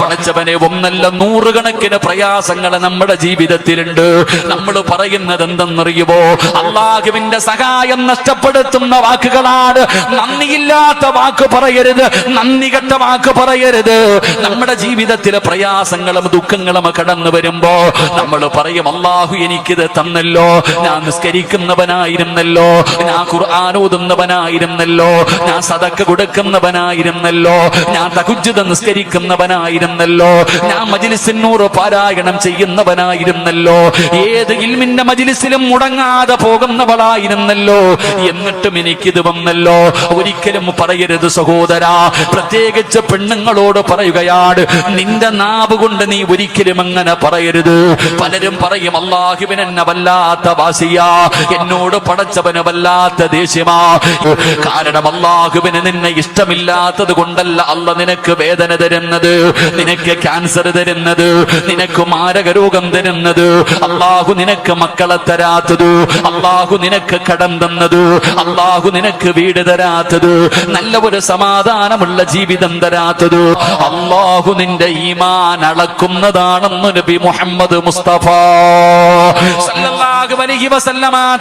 പടച്ചവനെ ഒന്നല്ല നൂറുകണക്കിന് പ്രയാസങ്ങൾ നമ്മുടെ ജീവിതത്തിലുണ്ട്. നമ്മൾ പറയുന്നത് എന്തെന്നറിയുമോ അള്ളാഹുവിന്റെ സഹായം നഷ്ടപ്പെടുത്തുന്ന വാക്കുകളാണ്. നന്ദിയില്ലാത്ത വാക്ക് പറയരുത്. നന്ദി കെട്ട വാക്ക് പറയരുത്. നമ്മുടെ ജീവിതത്തിലെ പ്രയാസങ്ങളും ദുഃഖങ്ങളും കടന്നു വരുമ്പോ നമ്മൾ പറയും അള്ളാഹു എനിക്കിത് തന്നല്ലോ. ഞാൻ നിസ്കരിക്കുന്നവനായിരുന്നല്ലോ. ഞാൻ ഖുർആൻ ഓതുന്നവനായിരുന്നല്ലോ. ഞാൻ സതക്ക് കൊടുക്കുന്നവനായിരുന്നല്ലോ. ഞാൻ തകുജിത നിസ്കരിക്കുന്നവനായിരുന്നല്ലോ ഞാൻ മജിലിസിനൂറ് പാരായണം ചെയ്യുന്നവനായിരുന്നല്ലോ. ഏത് ഇൽമിന്റെ മജിലിസിലും മുടങ്ങാതെ പോകുന്നവളായിരുന്നല്ലോ. എന്നിട്ടും എനിക്കിത് വന്നല്ലോ. ഒരിക്കലും പറയരുത് സഹോദരാ. പ്രത്യേകിച്ച് പെണ്ണുങ്ങളോട് പറയുകയാണ് നിന്റെ നാവ് കൊണ്ട് നീ ഒരിക്കലും അങ്ങനെ പറയരുത്. പലരും പറയും അള്ളാഹുവിൻ എന്നെ വല്ലാത്ത വാസിയാ. എന്നോട് പടച്ചവന് വല്ലാത്ത ദേഷ്യമാ. കാരണം അള്ളാഹുവിന് നിന്നെ ഇഷ്ടമില്ലാത്തത് കൊണ്ടല്ല അല്ല നിനക്ക് വേദന തരുന്നത്. നിനക്ക് ക്യാൻസർ തരുന്നത് നിനക്ക് മാരക രോഗം തരുന്നത് അള്ളാഹു നിനക്ക് മക്കളെ തരാത്തത് അള്ളാഹു നിനക്ക് കടം തന്നത് അള്ളാഹു നിനക്ക് വീട് തരാത്തത് നല്ല ഒരു സമാധാനമുള്ള ജീവിതം തരാത്തത്. അള്ളാഹു നിന്റെ ഈമാൻ അളക്കുന്നതാണെന്ന് നബി മുഹമ്മദ് മുസ്തഫ.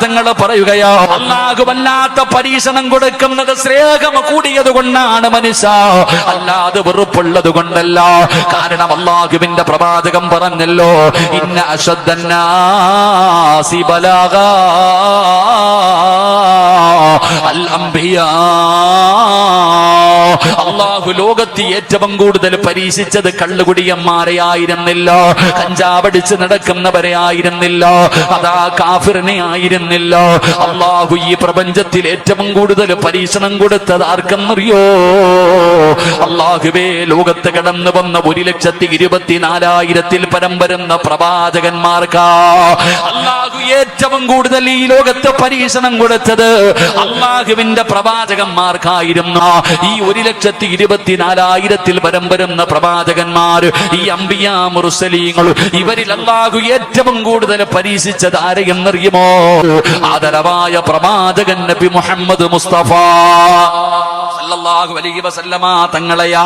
തങ്ങൾ പറയുകയാ അള്ളാഹു വല്ലാത്ത പരീക്ഷണം കൊടുക്കുന്നത് സ്നേഹം കൂടിയത് കൊണ്ടാണ് മനുഷ്യ. അല്ലാതെ വെറുപ്പുള്ളത് കൊണ്ടല്ല. കാരണം അള്ളാഹുവിന്റെ പ്രവാചകം പറഞ്ഞല്ലോ ഇന്ന അശദ്ദന്നാസി അള്ളാഹു ലോകത്ത് ഏറ്റവും കൂടുതൽ പരീക്ഷിച്ചത് കള്ളുകുടിയന്മാരെ ആയിരുന്നില്ല. കഞ്ചാവടിച്ച് നടക്കുന്നവരെ ആയിരുന്നില്ല. അതാ കാഫിറിനെ ആയിരുന്നില്ല. അള്ളാഹു ഈ പ്രപഞ്ചത്തിൽ ഏറ്റവും കൂടുതൽ പരീക്ഷണം കൊടുത്തത് ആർക്കെന്നറിയോ? അള്ളാഹുവേ ലോകത്ത് കടന്നു വന്ന ഒരു ലക്ഷത്തി ഇരുപത്തിനാലായിരത്തിൽ പരം വരുന്ന പ്രവാചകന്മാർക്കാ. അള്ളാഹു ഏറ്റവും കൂടുതൽ ഈ ലോകത്ത് പരീക്ഷണം കൊടുത്തത് അള്ളാഹുവിന്റെ പ്രവാചകന്മാർക്കായിരുന്നു ഈ ഒരു ലക്ഷത്തി ഇരുപത്തിനാലായിരത്തിൽ വരം വരുന്ന പ്രവാചകന്മാർ ഈ അമ്പിയാ മുറുസലീങ്ങൾ ഇവരിൽ അള്ളാഹു ഏറ്റവും കൂടുതൽ പരീക്ഷിച്ചത് ആരെയെന്നറിയുമോ? ആദരവായ പ്രവാചകൻ നബി മുഹമ്മദ് മുസ്തഫ. സല്ലല്ലാഹു അലൈഹി വസല്ലമ തങ്ങളെയാ